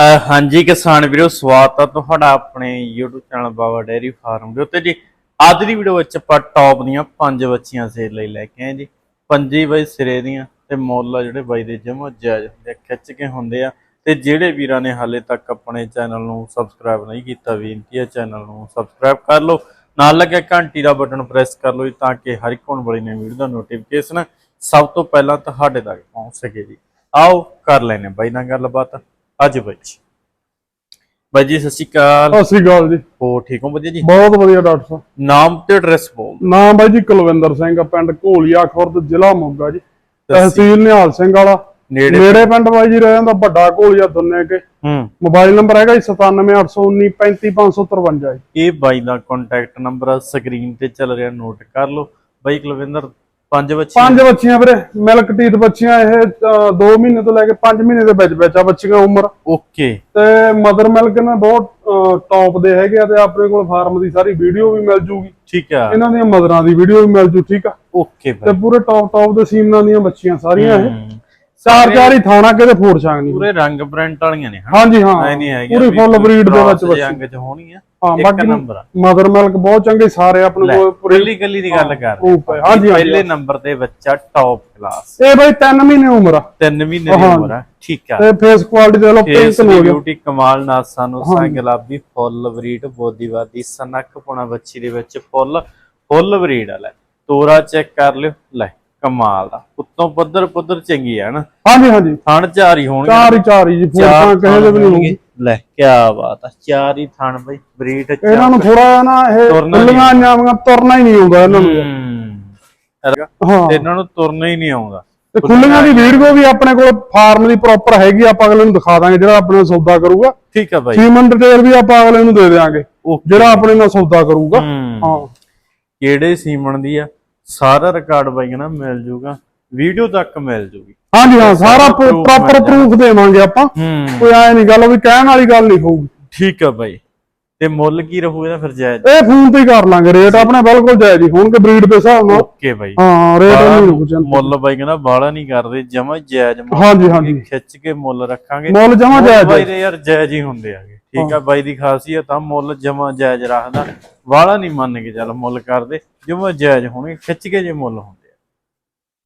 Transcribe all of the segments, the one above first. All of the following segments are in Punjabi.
ਹਾਂਜੀ ਕਿਸਾਨ ਵੀਰੋ ਸਵਾਗਤ ਆ ਤੁਹਾਡਾ ਆਪਣੇ YouTube channel Baba dairy farm ਦੇ ਉੱਤੇ ਜੀ। ਅੱਜ ਦੀ ਵੀਡੀਓ ਵਿੱਚ ਆਪਾਂ ਟੌਪ ਦੀਆਂ ਪੰਜ ਬੱਚੀਆਂ ਸੇਲ ਲਈ ਲੈ ਕੇ ਆਏ ਜੀ। ਪੰਜੀ ਬਾਈ ਸਿਰੇ ਦੀਆਂ ਤੇ ਮੁੱਲ ਆ ਜਿਹੜੇ ਬਾਈ ਦੇ ਜਮਾ ਜਾਇਜ਼ ਹੁੰਦੇ ਆ, ਖਿੱਚ ਕੇ ਹੁੰਦੇ ਆ। ਤੇ ਜਿਹੜੇ ਵੀਰਾਂ ਨੇ ਹਾਲੇ ਤੱਕ ਆਪਣੇ ਚੈਨਲ ਨੂੰ ਸਬਸਕ੍ਰਾਈਬ ਨਹੀਂ ਕੀਤਾ ਬੇਨਤੀ ਹੈ ਚੈਨਲ ਨੂੰ ਸਬਸਕ੍ਰਾਈਬ ਕਰ ਲਓ। ਨਾਲ ਲੱਗਿਆ ਘੰਟੀ ਦਾ ਬਟਨ ਪ੍ਰੈਸ ਕਰ ਲਓ ਜੀ ਤਾਂ ਕਿ ਹਰ ਇੱਕ ਹੋਣ ਵਾਲੀ ਨਵੀਂ ਵੀਡੀਓ ਦਾ ਨੋਟੀਫਿਕੇਸ਼ਨ ਸਭ ਤੋਂ ਪਹਿਲਾਂ ਤੁਹਾਡੇ ਤੱਕ ਪਹੁੰਚ ਸਕੇ ਜੀ। ਆਓ ਕਰ ਲੈਨੇ ਬਾਈ ਨਾਲ ਗੱਲਬਾਤ। ਅੱਜ ਬਾਈ ਜੀ। ਬਾਈ ਜੀ ਸਤਿ ਸ਼੍ਰੀ ਅਕਾਲ। ਸਤਿ ਸ੍ਰੀ ਅਕਾਲ ਜੀ। ਹੋ ਠੀਕ ਹੋ ਵਧੀਆ ਜੀ? ਬਹੁਤ ਵਧੀਆ ਡਾਕਟਰ ਸਾਹਿਬ। ਨਾਮ ਤੇ ਐਡਰੈਸ ਬੋਲ ਨਾਮ ਬਾਈ ਜੀ ਕੁਲਵਿੰਦਰ ਸਿੰਘ ਪਿੰਡ ਘੋਲੀਆ ਖੁਰਦ ਜ਼ਿਲ੍ਹਾ ਮੋਗਾ ਜੀ। ਤਹਿਸੀਲ ਨਿਹਾਲ ਸਿੰਘ ਵਾਲਾ। ਨੇੜੇ ਪਿੰਡ। ਬਾਈ ਜੀ ਰਹਿ ਜਾਂਦਾ ਵੱਡਾ ਘੋਲੀਆ ਦੁੰਨੇ ਕੇ। ਹੂੰ। ਮੋਬਾਈਲ ਨੰਬਰ ਹੈਗਾ ਜੀ 9781935553 ਜੀ। ਇਹ ਬਾਈ ਦਾ ਕੰਟੈਕਟ ਨੰਬਰ ਸਕਰੀਨ ਤੇ ਚੱਲ ਰਿਹਾ ਨੋਟ ਕਰ ਲਓ। ਬਾਈ ਕੁਲਵਿੰਦਰ ਪੰਜ ਬੱਚੇ ਪੰਜ ਬੱਚੀਆਂ ਵੀਰੇ ਮਿਲਕ ਟੀਥ ਬੱਚੀਆਂ ਇਹ 2 ਮਹੀਨੇ ਤੋਂ ਲੈ ਕੇ 5 ਮਹੀਨੇ ਦੇ ਵਿੱਚ ਵਿੱਚ ਆ ਬੱਚੀਆਂ ਉਮਰ। ਓਕੇ। ਤੇ ਮਦਰ ਮਿਲਕ ਨਾ ਬਹੁਤ ਟੌਪ ਦੇ ਹੈਗੇ ਆ ਤੇ ਆਪਣੇ ਕੋਲ ਫਾਰਮ ਦੀ ਸਾਰੀ ਵੀਡੀਓ ਵੀ ਮਿਲ ਜੂਗੀ। ਠੀਕ ਆ। ਇਹਨਾਂ ਦੀਆਂ ਮਦਰਾਂ ਦੀ ਵੀਡੀਓ ਵੀ ਮਿਲ ਜੂ ਠੀਕ ਆ? ਓਕੇ ਤੇ ਪੂਰੇ ਟੌਪ ਟੌਪ ਦੇ ਸੀਮਨਾਂ ਦੀਆਂ ਬੱਚੀਆਂ ਸਾਰੀਆਂ ਇਹ। ਚਾਰ ਚਾਰ ਹੀ ਥਾਣਾ ਕਿਤੇ ਫੋਰ ਛਾਂਗ ਨਹੀਂ ਪੂਰੇ ਰੰਗ ਪ੍ਰਿੰਟ ਵਾਲੀਆਂ ਨੇ ਹਾਂਜੀ ਹਾਂ। ਐ ਨਹੀਂ ਹੈਗੀ ਪੂਰੀ ਫੁੱਲ ਬਰੀਡ ਦੇ ਵਿੱਚ ਬੱਚੀ ਅੰਗ ਚ ਹੋਣੀ ਆ ਹਾਂ ਇੱਕ ਬਾਕੀ ਨੰਬਰ ਆ। ਮਦਰ ਮਿਲਕ ਬਹੁਤ ਚੰਗੇ ਸਾਰੇ ਆਪਣੇ ਕੋਲ ਪੂਰੇ ਗੱਲੀ ਦੀ ਗੱਲ ਕਰ। proof ਹੈ। ਹਾਂਜੀ, ਹਾਂਜੀ। ਪਹਿਲੇ ਨੰਬਰ ਤੇ ਬੱਚਾ ਟੌਪ ਕਲਾਸ ਇਹ ਬਈ 3 ਮਹੀਨੇ ਉਮਰ ਆ। 3 ਮਹੀਨੇ ਦੀ ਉਮਰ ਆ। ਠੀਕ ਆ। ਤੇ ਫੇਸ ਕੁਆਲਿਟੀ ਦੇ ਲੋ ਫੇਸ ਪਿੰਕ ਦੀ ਹੋ ਗਿਆ। ਬਿਊਟੀ ਕਮਾਲ ਨਾਸਾਂ ਨੂੰ ਸਾਂ ਗੁਲਾਬੀ ਫੁੱਲ ਬਰੀਡ ਬੋਦੀਵਾਦੀ ਸਨਕ ਪੁਣਾ ਬੱਚੀ ਦੇ ਵਿੱਚ ਫੁੱਲ ਫੁੱਲ ਬਰੀਡ ਆ ਲੈ। ਤੋਰਾ ਚੈੱਕ ਕਰ ਲਿਓ। ਲੈ ਕਮਾਲ ਦਾ ਉੱਤੋਂ ਪੱਧਰ ਪੱਧਰ ਚੰਗੀ ਆ ਨਾ ਹਾਂਜੀ ਹਾਂਜੀ। ਥਣ ਚਾਰ ਹੀ ਹੋਣਗੇ। ਚਾਰ ਹੀ ਚਾਰ ਹੀ ਜੀ ਫੋਰ ਚਾਰ ਤਾਂ ਕਹੇ ਦੇ ਵੀ ਨਹੀਂ ਹੋਊਗੀ ਲੈ ਕੀ ਬਾਤ ਆ। ਚਾਰ ਹੀ ਥਣ ਬਈ ਬਰੀਡ ਇਹਨਾਂ ਨੂੰ ਥੋੜਾ ਨਾ ਇਹ ਤੁਰਨਾ ਨਹੀਂ ਜਾਵਾਂਗਾ ਤੁਰਨਾ ਹੀ ਨਹੀਂ ਆਉਂਦਾ ਇਹਨਾਂ ਨੂੰ। ਹਾਂ। ਤੇ ਇਹਨਾਂ ਨੂੰ ਤੁਰਨਾ ਹੀ ਨਹੀਂ ਆਉਂਦਾ। ਤੇ ਖੁੱਲੀਆਂ ਦੀ ਵੀਡੀਓ ਵੀ ਆਪਣੇ ਕੋਲ ਫਾਰਮ ਦੀ ਪ੍ਰੋਪਰ ਹੈਗੀ ਆਪਾਂ ਅਗਲੇ ਨੂੰ ਦਿਖਾ ਦਾਂਗੇ ਜਿਹੜਾ ਆਪਣੇ ਨਾਲ ਸੌਦਾ ਕਰੂਗਾ। ਠੀਕ ਆ ਬਾਈ। ਸੀਮਨ ਡਿਟੇਲ ਵੀ ਆਪਾਂ ਅਗਲੇ ਨੂੰ ਦੇ ਦੇਵਾਂਗੇ ਜਿਹੜਾ ਆਪਣੇ ਨਾਲ ਸੌਦਾ ਕਰੂਗਾ। ਹੂੰ। ਹਾਂ। ਕਿਹੜੇ ਸੀਮਣ ਦੀ ਆ? ਸਾਰਾ ਰਿਕਾਰਡ ਬਾਈ ਨਾ ਮਿਲ ਜੂਗਾ। ਵੀਡੀਓ ਤੱਕ ਮਿਲ ਜੂਗੀ। ਹਾਂਜੀ ਹਾਂ ਸਾਰਾ ਪ੍ਰੋਪਰ ਪ੍ਰੂਫ ਦੇਵਾਂਗੇ ਆਪਾਂ। ਕੋਈ ਐ ਨਹੀਂ ਗੱਲ ਵੀ ਕਹਿਣ ਵਾਲੀ ਗੱਲ ਨਹੀਂ ਹੋਊਗੀ। ਠੀਕ ਆ ਬਾਈ। ਤੇ ਮੁੱਲ ਕੀ ਰਹੂ ਇਹਦਾ ਫਿਰ ਜਾਇਜ਼? ਇਹ ਫੋਨ ਤੇ ਕਰ ਲਾਂਗੇ ਰੇਟ ਆਪਣੇ ਬਿਲਕੁਲ ਜਾਇਜ਼ ਹੀ ਹੋਣਗੇ ਬਰੀਡ ਦੇ ਹਿਸਾਬ ਨਾਲ। ਓਕੇ ਬਾਈ। ਹਾਂ ਰੇਟ ਨਹੀਂ ਜਾਂਦਾ ਮੁੱਲ ਬਾਈ ਕਹਿੰਦਾ ਬਾਲਾ ਨਹੀਂ ਕਰਦੇ ਜਮਾ ਜਾਇਜ਼ ਮੁੱਲ ਹਾਂਜੀ ਹਾਂਜੀ। ਖਿੱਚ ਕੇ ਮੁੱਲ ਰੱਖਾਂਗੇ। ਮੁੱਲ ਜਮਾ ਜਾਇਜ਼ ਬਾਈ ਯਾਰ ਜਾਇਜ਼ ਹੀ ਹੁੰਦੇ ਆਗੇ। ਠੀਕ ਆ ਬਾਈ ਦੀ ਖਾਸੀਅਤ ਆ ਮੁੱਲ ਜਮਾ ਜਾਇਜ਼ ਰੱਖਦਾ। ਵਾਲਾ ਨਹੀਂ ਮੰਨ ਕੇ ਚੱਲ ਮੁੱਲ ਕਰਦੇ ਜਮਾ ਜਾਇਜ਼ ਹੋਣਗੇ ਖਿੱਚ ਕੇ ਜੇ ਮੁੱਲ ਆ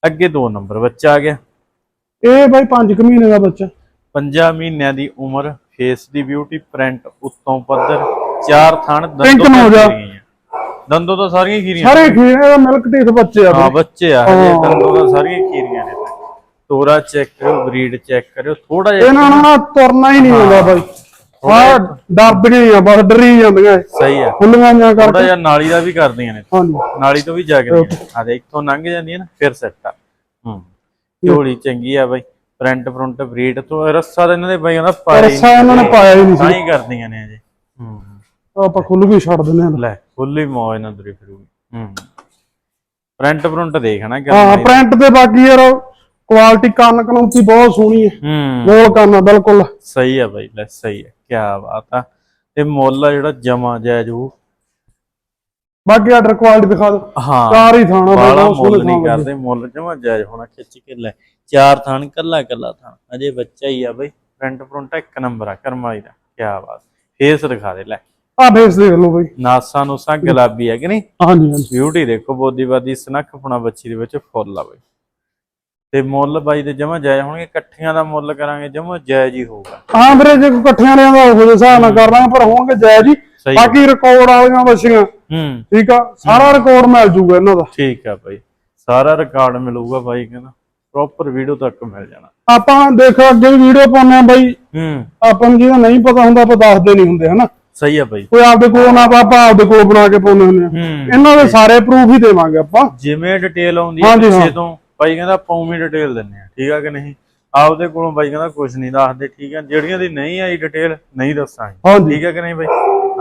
ਅੱਗੇ ਦੋ ਨੰਬਰ ਬੱਚਾ ਆ ਗਿਆ। ਇਹ ਬਾਈ 5 ਮਹੀਨੇ ਦਾ ਬੱਚਾ। ਪੰਜਾਂ ਮਹੀਨਿਆਂ ਦੀ ਉਮਰ ਫੇਸ ਦੀ ਬਿਊਟੀ ਪ੍ਰਿੰਟ ਉੱਤੋਂ ਪੱਧਰ ਚਾਰ ਥਣ ਦੰਦੋਂ ਹੋ ਜਾ। ਖੀਰੀਆਂ। ਦੰਦੋਂ ਤਾਂ ਸਾਰੀਆਂ ਖੀਰੀਆਂ ਸਾਰੇ ਖੀਰੇ ਦਾ ਮਿਲਕ ਟੀਥ ਬੱਚੇ ਆ ਹਾਂ। ਬੱਚੇ ਆ ਹਜੇ ਦੰਦੋਂ ਤਾਂ ਸਾਰੀਆਂ ਖੀਰੀਆਂ ਨੇ। ਤੋਰਾ ਚੈੱਕ ਕਰਿਓ ਬਰੀਡ ਚੈੱਕ ਕਰਿਓ ਥੋੜਾ ਜਿਹਾ ਇਹਨਾਂ ਨੂੰ ਨਾ ਤੁਰਨਾ ਹੀ ਨਹੀਂ ਆਉਂਦਾ ਬਾਈ। ਹਾਂ ਡਰਦੀਆਂ ਹੀ ਬਸ ਡਰੀ ਜਾਂਦੀਆਂ। ਇਹ। ਸਹੀ ਆ। ਖੁੱਲੀਆਂ ਜਾਂ ਥੋੜਾ ਕਰਕੇ। ਜਿਹਾ ਨਾਲੀ ਦਾ ਵੀ ਕਰਦੀਆਂ ਨੇ। ਹਾਂਜੀ। ਨਾਲੀ ਤੋਂ ਵੀ ਜਾਗਦੀਆਂ ਆ ਦੇ ਇੱਥੋਂ ਲੰਘ ਜਾਂਦੀਆਂ ਨਾ ਫਿਰ ਸੈੱਟ ਆ। ਹੂੰ। ਝੋਲੀ ਚੰਗੀ ਆ ਬਾਈ। ਪ੍ਰਿੰਟ ਫਰੰਟ ਬਰੀਡ ਤੋਂ ਰੱਸਾ ਤਾਂ ਇਹਨਾਂ ਦੇ ਬਾਈ ਉਹਦਾ ਪਾਇਆ ਹੀ ਰੱਸਾ ਇਹਨਾਂ ਨੇ ਪਾਇਆ ਹੀ ਨਹੀਂ ਤਾਂ ਸੀ ਹੀ ਕਰਦੀਆਂ ਨੇ ਅਜੇ ਹੂੰ। ਆਪਾਂ ਖੁੱਲ ਵੀ ਛੱਡ ਦਿੰਦੇ ਹਾਂ। ਲੈ ਫੁੱਲੀ ਮੌਜ ਨਾਲ ਤੁਰੀ ਫਿਰੂਗੀ। ਹੂੰ। ਪ੍ਰਿੰਟ ਫਰੰਟ ਦੇਖਣਾ ਕਿ ਹਾਂ ਪ੍ਰਿੰਟ ਤੇ ਬਾਕੀ ਯਾਰ ਕੁਆਲਿਟੀ ਕੰਨ ਕਨੌਤੀ ਬਹੁਤ ਸੋਹਣੀ ਹੈ। ਹੂੰ। ਗੋਲ ਕੰਨ ਆ ਬਿਲਕੁਲ। ਸਹੀ ਆ ਬਾਈ ਲੈ ਸਹੀ ਆ। ਕੀ ਬਾਤ ਆ। ਤੇ ਮੁੱਲ ਆ ਜਿਹੜਾ ਜਮਾ ਜਾਇਜ਼ ਉਹ ਬਾਕੀ ਆਰਡਰ ਕੁਆਲਿਟੀ ਦਿਖਾ ਦਿਓ। ਹਾਂ। ਚਾਰ ਹੀ ਥਾਣਾ ਬਾਲਾ ਮੁੱਲ ਨਹੀਂ ਕਰਦੇ ਮੁੱਲ ਜਮਾ ਜਾਇਜ਼ ਹੋਣਾ ਖਿੱਚ ਕੇ ਲੈ। ਚਾਰ ਥਾਣ ਕੱਲਾ ਕੱਲਾ ਥਾਣ। ਅਜੇ ਬੱਚਾ ਹੀ ਆ ਬਈ ਫਰੰਟ ਫਰੰਟ ਇੱਕ ਨੰਬਰ ਆ ਕਰਮਾਈ ਦਾ। ਕੀ ਬਾਤ ਫੇਸ ਦਿਖਾ ਦੇ ਲੈ। ਆ ਫੇਸ ਦੇਖ ਲਓ ਬਾਈ। ਨਾਸਾਂ ਨੂੰ ਸਾ ਗੁਲਾਬੀ ਆ ਕਿ ਨਹੀਂ? ਹਾਂਜੀ ਹਾਂਜੀ। ਬਿਊਟੀ ਦੇਖੋ ਬੋਦੀਵਾਦੀ ਸਨੱਖ ਪੁਣਾ ਬੱਚੀ ਦੇ ਵਿੱਚ ਫੁੱਲ ਆ ਬਈ। ਤੇ ਮੁੱਲ ਬਾਈ ਦੇ ਜਮਾ ਜਾਇਜ਼ ਹੋਣਗੇ ਇਕੱਠਿਆਂ ਦਾ ਮੁੱਲ ਕਰਾਂਗੇ ਜਮਾ ਜਾਇਜ਼ ਹੀ ਹੋਊਗਾ। ਹਾਂ ਵੀਰੇ ਜੇ ਇਕੱਠਿਆਂ ਲਿਆਂਦਾ ਉਹਦੇ ਹਿਸਾਬ ਨਾਲ ਕਰ ਲਾਂਗੇ ਪਰ ਹੋਣਗੇ ਜਾਇਜ਼ ਹੀ। ਬਾਕੀ ਰਿਕਾਰਡ ਵਾਲੀਆਂ ਬੱਚੀਆਂ ਹੂੰ। ਠੀਕ ਆ? ਸਾਰਾ ਰਿਕਾਰਡ ਮਿਲ ਜੂਗਾ ਇਹਨਾਂ ਦਾ। ਠੀਕ ਆ ਬਾਈ। ਸਾਰਾ ਰਿਕਾਰਡ ਮਿਲੂਗਾ ਬਾਈ ਕਹਿੰਦਾ। ਪ੍ਰੋਪਰ ਵੀਡੀਓ ਤੱਕ ਮਿਲ ਜਾਣਾ। ਆਪਾਂ ਦੇਖ ਅੱਗੇ ਵੀ ਵੀਡੀਓ ਪਾਉਂਦੇ ਆ ਬਾਈ। ਹੂੰ। ਆਪਾਂ ਨੂੰ ਜਿਹਦਾ ਨਹੀਂ ਪਤਾ ਹੁੰਦਾ ਆਪਾਂ ਦੱਸਦੇ ਨਹੀਂ ਹੁੰਦੇ ਹਨਾ? ਸਹੀ ਆ ਬਾਈ। ਕੋਈ ਆਪਦੇ ਕੋਲ ਨਾ ਆਪਾਂ ਆਪਦੇ ਕੋਲ ਬਣਾ ਕੇ ਪਾਉਂਦੇ ਹੁੰਦੇ ਆ ਇਹਨਾਂ ਦੇ ਸਾਰੇ ਪ੍ਰੂਫ ਹੀ ਦੇਵਾਂਗੇ ਆਪਾਂ। ਜਿਵੇਂ ਡਿਟੇਲ ਆਉਂਦੀ ਹੈ। ਪਿੱਛੇ। ਤੋਂ ਬਾਈ ਕਹਿੰਦਾ ਉਵੇਂ ਡਿਟੇਲ ਦਿੰਨੇ ਆ ਠੀਕ ਆ ਕਿ ਨਹੀਂ? ਆਪਦੇ ਕੋਲੋਂ ਬਾਈ ਕਹਿੰਦਾ ਕੁਝ ਨਹੀਂ ਦੱਸਦੇ ਠੀਕ ਆ? ਜਿਹੜੀਆਂ ਦੀ ਨਹੀਂ ਆਈ ਡਿਟੇਲ ਨਹੀਂ ਦੱਸਾਂਗੇ ਠੀਕ ਆ ਕਿ ਨਹੀਂ ਬਾਈ?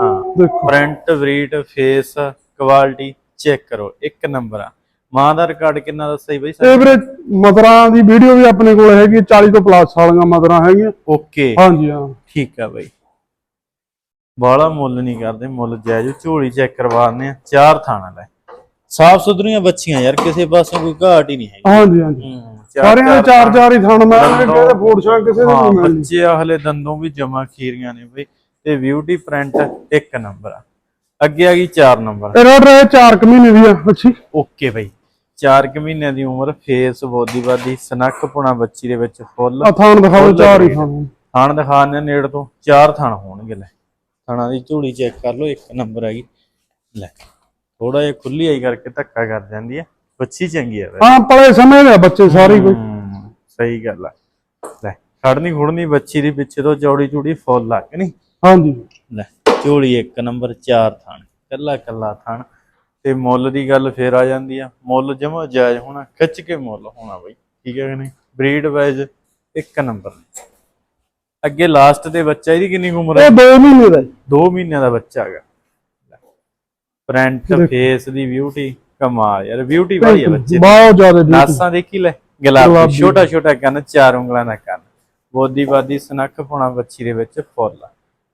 ਹਾਂ। ਦੇਖੋ। Print breed face quality check ਕਰੋ ਇੱਕ ਨੰਬਰ ਆ। ਮਾਂ ਦਾ ਰਿਕਾਰਡ ਕਿੰਨਾ ਦੱਸਿਆ ਬਾਈ ਤੇ ਵੀਰੇ ਮਦਰਾਂ ਦੀ ਵੀਡੀਓ ਵੀ ਆਪਣੇ ਕੋਲ ਹੈਗੀ 40 ਤੋਂ ਪਲੱਸ ਵਾਲੀਆਂ ਮਦਰਾਂ ਹੈਗੀਆਂ। ਓਕੇ ਹਾਂਜੀ ਹਾਂ। ਠੀਕ ਆ ਬਾਈ। ਬਾਲਾ ਮੁੱਲ ਨਹੀਂ ਕਰਦੇ ਮੁੱਲ ਜਾਇਜ਼ ਝੋਲੀ ਚੈੱਕ ਕਰਵਾ ਦਿੰਦੇ ਆ ਚਾਰ ਥਾਣਾ ਲੈ। ਸਾਫ਼ ਸੁਥਰੀਆਂ ਬੱਚੀਆਂ ਯਾਰ ਕਿਸੇ ਪਾਸੋਂ ਕੋਈ ਘਾਟ ਹੀ ਨਹੀਂ ਹੈਗੀ। ਹਾਂਜੀ ਹਾਂਜੀ। ਹੂੰ ਸਾਰਿਆਂ ਦੇ ਚਾਰ ਚਾਰ ਹੀ ਥਣ ਮੈਂ ਦੰਦੋਂ- ਕਹਿੰਦੇ ਫੂਡ ਸ਼ਾਂਕ ਕਿਸੇ ਦੇ ਹਾਂ ਨਹੀਂ ਮਿਲਣੀ। ਬੱਚੇ ਆ ਹਲੇ ਦੰਦੋਂ ਵੀ ਜਮਾ ਖੀਰੀਆਂ ਨੇ ਬਈ। ਤੇ ਬਿਊਟੀ ਪ੍ਰਿੰਟ ਇੱਕ ਨੰਬਰ ਆ। ਅੱਗੇ ਆ ਗਈ 4 ਨੰਬਰ ਇਹ ਰੋਡ ਰਹੇ 4 ਕੁ ਮਹੀਨੇ ਦੀ ਆ ਅੱਛੀ। ਓਕੇ ਬਈ। 4 ਕੁ ਮਹੀਨਿਆਂ ਦੀ ਉਮਰ ਫੇਸ ਬੋਦੀਵਾਦੀ ਸਨੱਖ ਪੁਣਾ ਬੱਚੀ ਦੇ ਵਿੱਚ ਫੁੱਲ। ਆ ਥਾਣ ਦਿਖਾਓ ਫੁੱਲ ਚਾਰ ਹੀ breed। ਥਾਣ ਥਣ ਦਿਖਾਣੇ ਨੇੜ ਤੋਂ। ਚਾਰ ਥਣ ਹੋਣਗੇ ਲੈ। ਥਣਾਂ ਦੀ ਝੂੜੀ ਚੈੱਕ ਕਰ ਲਓ ਇੱਕ ਨੰਬਰ ਹੈਗੀ ਲੈ। ਥੋੜਾ ਜਿਹਾ ਖੁੱਲੀ ਆਈ ਕਰਕੇ ਧੱਕਾ ਕਰ ਜਾਂਦੀ ਹੈ ਬੱਚੀ ਚੰਗੀ ਹੈ ਵੈਸੇ। ਹਾਂ ਪਲੇ ਸਮੇਂ ਦੇ ਆ ਬੱਚੇ ਸਾਰੇ ਕੋਈ। ਹੂੰ, ਸਹੀ ਗੱਲ ਆ। ਲੈ ਖੜਨੀ ਖੁੜਨੀ ਬੱਚੀ ਦੀ ਪਿੱਛੇ ਤੋਂ ਚੌੜੀ ਚੂੜੀ ਫੁੱਲ ਆ ਕਿ ਨਹੀਂ? ਹਾਂਜੀ। ਲੈ ਝੋਲੀ ਇੱਕ ਨੰਬਰ ਚਾਰ ਥਣ ਕੱਲਾ ਕੱਲਾ ਥਣ। ਤੇ ਮੁੱਲ ਦੀ ਗੱਲ ਫੇਰ ਆ ਜਾਂਦੀ ਆ। ਮੁੱਲ ਜਮਾ ਜਾਇਜ਼ ਹੋਣਾ ਖਿੱਚ ਕੇ ਮੁੱਲ ਹੋਣਾ ਬਈ। ਠੀਕ ਹੈ ਕਿ ਨਹੀਂ? ਬਰੀਡ ਵਾਈਜ਼ ਇੱਕ ਨੰਬਰ ਅੱਗੇ ਲਾਸਟ ਤੇ ਬੱਚਾ ਇਹਦੀ ਕਿੰਨੀ ਕੁ ਉਮਰ ਹੈ ਇਹ 2 ਮਹੀਨੇ ਦਾ। ਜੀ। 2 ਮਹੀਨਿਆਂ ਦਾ ਬੱਚਾ ਹੈਗਾ। ਪ੍ਰਿੰਟ ਫੇਸ ਦੀ ਬਿਊਟੀ ਕਮਾਲ ਯਾਰ ਬਿਊਟੀ ਵਾਲੀ ਹੈ ਬੱਚੇ। ਬਹੁਤ ਜ਼ਿਆਦਾ। ਨਾਸਾਂ ਦੇਖੀ ਲੈ ਗੁਲਾਬੀ। ਛੋਟਾ ਛੋਟਾ ਕੰਨ ਚਾਰ ਉਂਗਲਾਂ ਦਾ ਕੰਨ। ਬੋਦੀਵਾਦੀ ਸਨੱਖ ਪੁਣਾ ਬੱਚੀ ਦੇ ਵਿੱਚ ਫੁੱਲ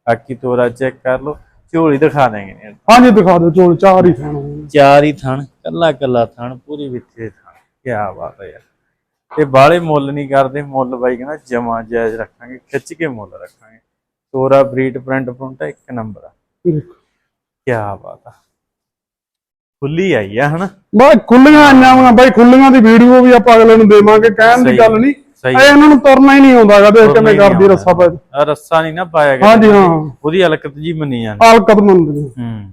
ਬਾਕੀ ਤੋਰਾ ਚੈੱਕ ਕਰ ਲਓ ਝੋਲੀ ਦਿਖਾ ਦੇਂਗੇ ਹਾਂਜੀ ਦਿਖਾ ਦਿਓ ਚੋਲ ਚਾਰ ਹੀ ਥਾਣ। ਚਾਰ ਹੀ ਥਣ ਕੱਲਾ ਕੱਲਾ ਥਣ ਪੂਰੀ ਵਿੱਚੇ ਥਣ। ਕੀ ਬਾਤ ਹੈ ਯਾਰ। ਤੇ ਬਾਲੇ ਮੁੱਲ ਨਹੀਂ ਕਰਦੇ ਮੁੱਲ ਬਾਈ ਕਹਿੰਦਾ ਜਮਾ ਜਾਇਜ਼ ਰੱਖਾਂਗੇ ਖਿੱਚ ਕੇ ਮੁੱਲ ਰੱਖਾਂਗੇ। ਤੋਰਾ ਬਰੀਡ ਪ੍ਰਿੰਟ ਪ੍ਰਿੰਟ ਇੱਕ ਨੰਬਰ ਆ। ਕੀ ਬਾਤ ਆ। ਖੁੱਲੀ ਆਈ ਆ ਹਨਾ? ਬਾਈ ਖੁੱਲੀਆਂ ਆਈਆਂ ਬਾਈ ਖੁੱਲੀਆਂ ਦੀ ਵੀਡੀਓ ਵੀ ਆਪਾਂ ਅਗਲੇ ਨੂੰ ਦੇਵਾਂਗੇ ਕਹਿਣ ਦੀ ਗੱਲ ਨਹੀਂ। ਸਹੀ ਇਹ ਇਹਨਾਂ ਨੂੰ ਤੁਰਨਾ ਹੀ ਨਹੀਂ ਆਉਂਦਾ ਗਾ ਦੇਖ ਕਿਵੇਂ ਕਰਦੀ ਰੱਸਾ ਪਾ ਆ ਰੱਸਾ ਨਹੀਂ ਨਾ ਪਾਇਆ ਗਿਆ। ਹਾਂਜੀ ਹਾਂ। ਉਹਦੀ ਹਲਕਤ ਜੀ ਮੰਨੀ ਜਾਂਦੀ ਹਾਲਕਤ ਮੰਨਦੇ ਹੂੰ।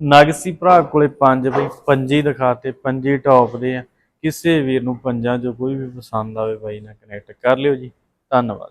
ਨਗਸੀ ਭਰਾ ਕੋਲੇ ਪੰਜ ਬਈ ਪੰਜੀ ਦਿਖਾਤੇ ਪੰਜੀ ਟੌਪ ਦੇ ਆ। ਕਿਸੇ ਵੀਰ ਨੂੰ ਪੰਜਾਂ ਚੋਂ ਕੋਈ ਵੀ ਪਸੰਦ ਆਵੇ ਬਾਈ ਨਾਲ ਕਨੈਕਟ ਕਰ ਲਿਓ ਜੀ। ਧੰਨਵਾਦ।